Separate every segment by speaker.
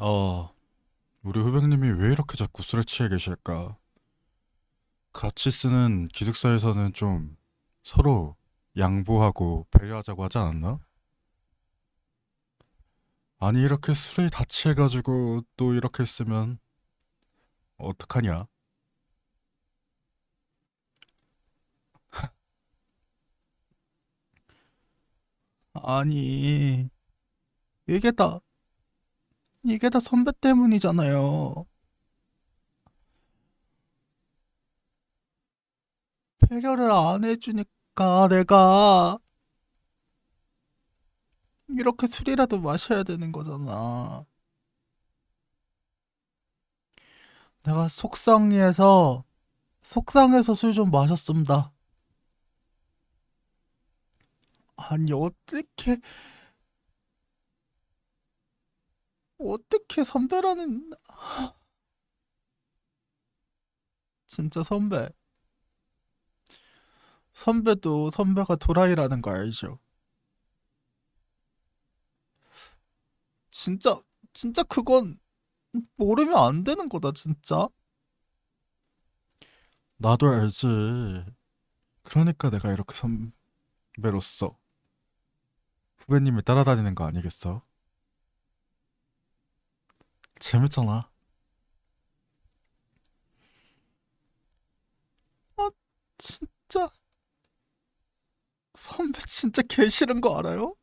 Speaker 1: 어, 우리 후배님이 왜 이렇게 자꾸 술에 취해 계실까? 같이 쓰는 기숙사에서는 좀 서로 양보하고 배려하자고 하지 않았나? 아니, 이렇게 술에 다 취해가지고 또 이렇게 있으면 어떡하냐?
Speaker 2: 아니, 이게 다, 이게 다 선배 때문이잖아요. 배려를 안 해주니까 내가 이렇게 술이라도 마셔야 되는 거잖아. 내가 속상해서, 속상해서 술 좀 마셨습니다. 아니, 어떻게, 어떻게 선배라는, 진짜 선배. 선배도 선배가 도라이라는 거 알죠? 진짜, 진짜 그건 모르면 안 되는 거다, 진짜.
Speaker 1: 나도 알지. 그러니까 내가 이렇게 선배로서 후배님을 따라다니는 거 아니겠어? 재밌잖아.
Speaker 2: 아, 진짜. 선배 진짜 개 싫은 거 알아요?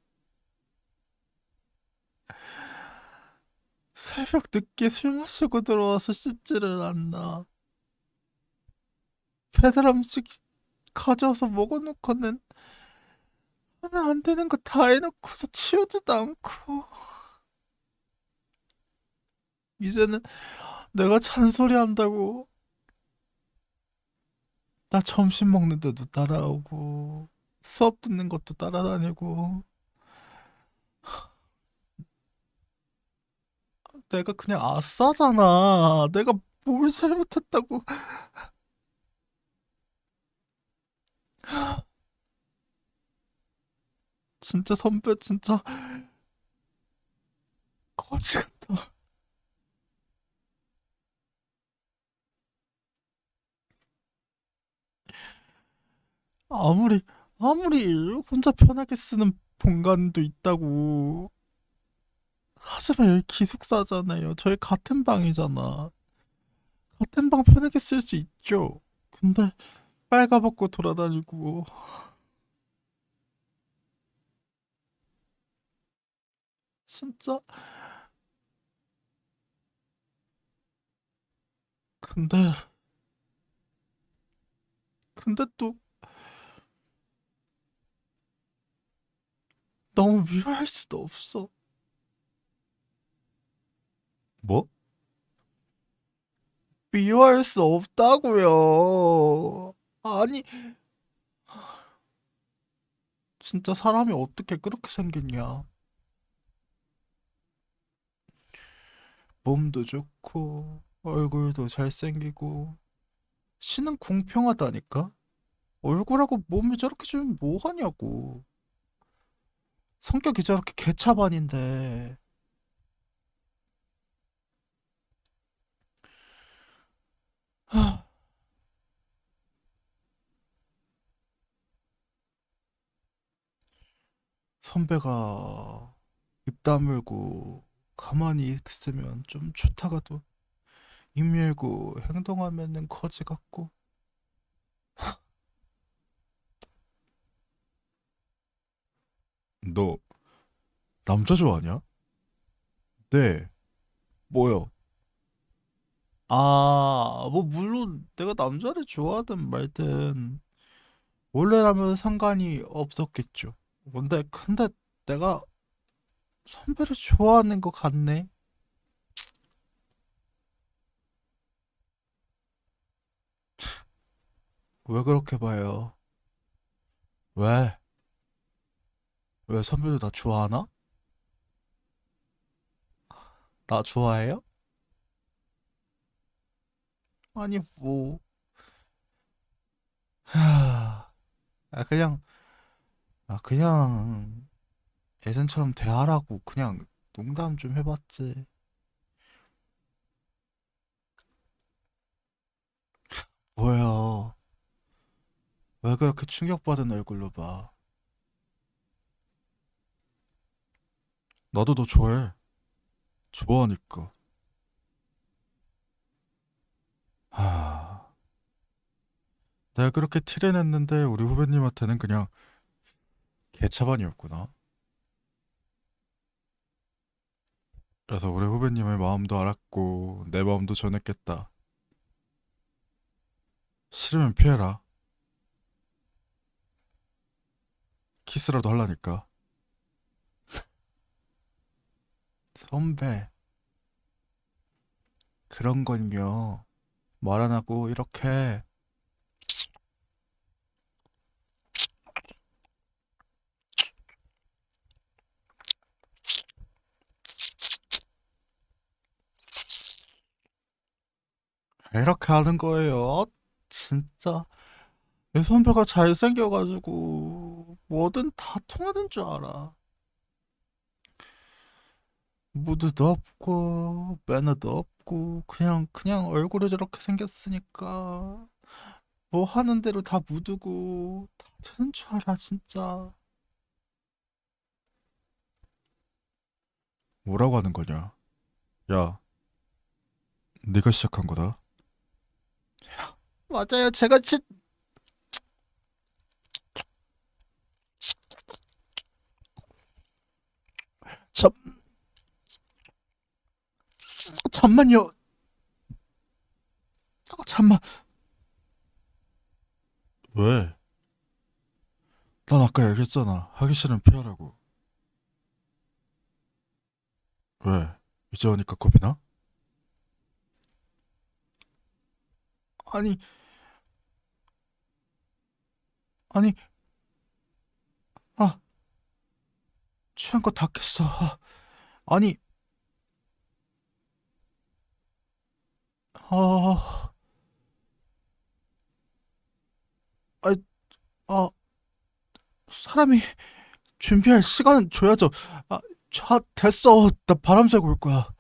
Speaker 2: 새벽 늦게 술 마시고 들어와서 씻지를 않나. 배달 음식 가져와서 먹어놓고는 하면 안 되는 거 다 해놓고서 치우지도 않고. 이제는 내가 잔소리 한다고 나 점심 먹는데도 따라오고 수업 듣는 것도 따라다니고 내가 그냥 아싸잖아. 내가 뭘 잘못했다고. 진짜 선배 진짜 거지 같다. 아무리 아무리 혼자 편하게 쓰는 공간도 있다고. 하지만 여기 기숙사잖아요. 저희 같은 방이잖아. 같은 방 편하게 쓸 수 있죠. 근데 빨가벗고 돌아다니고 진짜 근데 근데 또 너무 미워할 수도 없어.
Speaker 1: 뭐?
Speaker 2: 미워할 수 없다고요. 아니, 진짜 사람이 어떻게 그렇게 생겼냐? 몸도 좋고, 얼굴도 잘생기고, 신은 공평하다니까? 얼굴하고 몸이 저렇게 주면 뭐 하냐고. 성격이 저렇게 개차반인데. 하, 선배가 입 다물고 가만히 있으면 좀 좋다가도 입 열고 행동하면은 거지 같고.
Speaker 1: 너 남자 좋아하냐? 네. 뭐요?
Speaker 2: 아, 뭐, 물론 내가 남자를 좋아하든 말든, 원래라면 상관이 없었겠죠. 근데, 근데 내가 선배를 좋아하는 것 같네. 왜 그렇게 봐요? 왜? 왜 선배도 나 좋아하나? 나 좋아해요? 아니 뭐 하... 아, 그냥 아, 그냥 예전처럼 대화라고 그냥 농담 좀 해봤지 뭐야 왜 그렇게 충격받은 얼굴로 봐
Speaker 1: 나도 너 좋아해. 좋아하니까. 하... 내가 그렇게 티를 냈는데 우리 후배님한테는 그냥 개차반이었구나. 그래서 우리 후배님의 마음도 알았고 내 마음도 전했겠다. 싫으면 피해라. 키스라도 할라니까.
Speaker 2: 선배. 그런 건요. 말 안 하고 이렇게 이렇게 하는 거예요. 진짜 내 선배가 잘생겨가지고 뭐든 다 통하는 줄 알아. 무드도 없고 매너도 없고 그냥 그냥 얼굴이 저렇게 생겼으니까 뭐 하는 대로 다 묻고 다 되는 줄 알아 진짜.
Speaker 1: 뭐라고 하는 거냐? 야, 네가 시작한 거다.
Speaker 2: 맞아요. 제가 진잠 잠만요. 어, 잠만.
Speaker 1: 왜? 난 아까 얘기했잖아. 하기 싫으면 피하라고. 왜? 이제 오니까 겁이 나?
Speaker 2: 아니 아니 아 취한 거 다 깼어. 아, 아니 아, 아, 아, 사람이 준비할 시간은 줘야죠. 아, 자, 됐어. 나 바람 쐬고 올 거야.